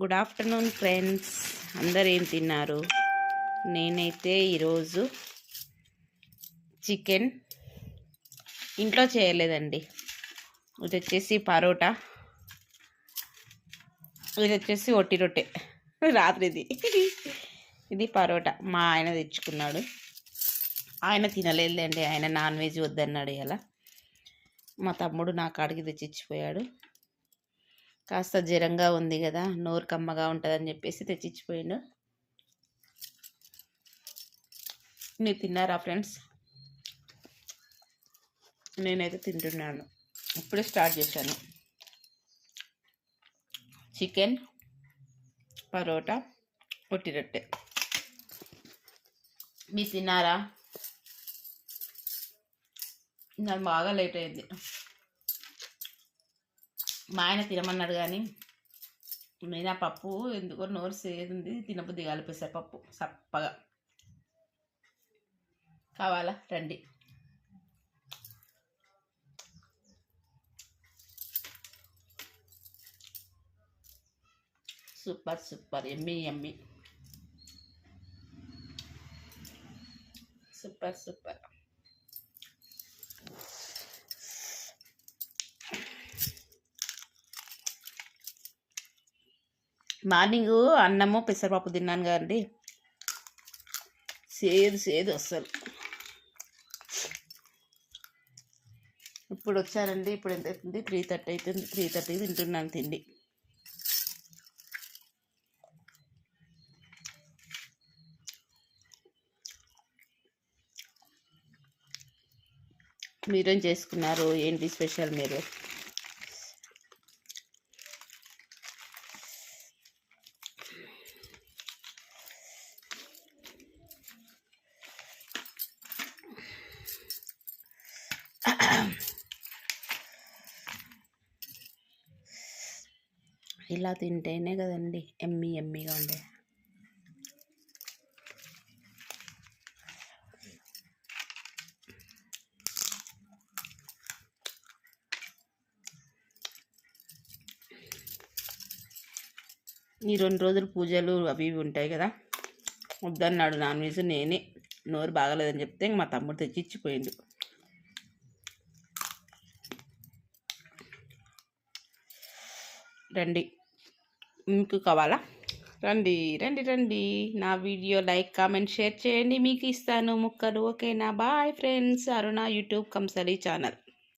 Good afternoon friends అందరు ఏం తిన్నారు? నేనైతే ఈరోజు చికెన్ ఇంట్లో చేయలేదండి. ఇది వచ్చేసి పరోటా. ఇది వచ్చేసి ఒట్టి రొట్టె. రాత్రిది. ఇది పరోటా. మా ఆయన తెచ్చుకున్నాడు. ఆయన తినలేదులేండి. ఆయన నాన్ వెజ్ వద్దన్నాడు ఇలా మా తమ్ముడు నా కాడికి తెచ్చిచ్చిపోయాడు. కాస్త జ్వరంగా ఉంది కదా నోరు కమ్మగా ఉంటుందని చెప్పేసి తెచ్చిచ్చిపోయిండు. మీరు తిన్నారా ఫ్రెండ్స్? నేనైతే తింటున్నాను. ఇప్పుడే స్టార్ట్ చేశాను. చికెన్ పరోటా పొట్టి రొట్టె. మీరు తిన్నారా? నాకు బాగా లేట్ అయింది. మా ఆయన తినమన్నాడు కానీ నేను ఆ పప్పు ఎందుకో నోరు సేదుంది తినబుద్ధి కలిపేసా పప్పు సప్పగా. కావాలా? రండి. సూపర్ సూపర్ ఎమ్మి ఎమ్మి. Super super. మార్నింగ్ అన్నము పెసరపప్పు తిన్నాను కదండి. సేదు సేదు అస్సలు. ఇప్పుడు వచ్చానండి ఇప్పుడు ఎంత అవుతుంది? త్రీ థర్టీ అవుతుంది త్రీ థర్టీ తింటున్నాను తిండి. మీరేం చేసుకున్నారు? ఏంటి స్పెషల్ మీరు? ఇలా తింటేనే కదండి ఎమ్మి ఎమ్మిగా ఉండే ఈ రెండు రోజులు పూజలు అవి ఇవి ఉంటాయి కదా. వద్దన్నాడు నాన్ వెజ్ నేనే. నోరు బాగలేదని చెప్తే మా తమ్ముడు తెచ్చి ఇచ్చిపోయిండు రండి. మీకు కావాలా? రండి రండి రండి. నా వీడియో లైక్ కామెంట్ షేర్ చేయండి. మీకు ఇస్తాను ముక్కలు. ఓకేనా? Bye friends. Aruna YouTube Kamsali channel.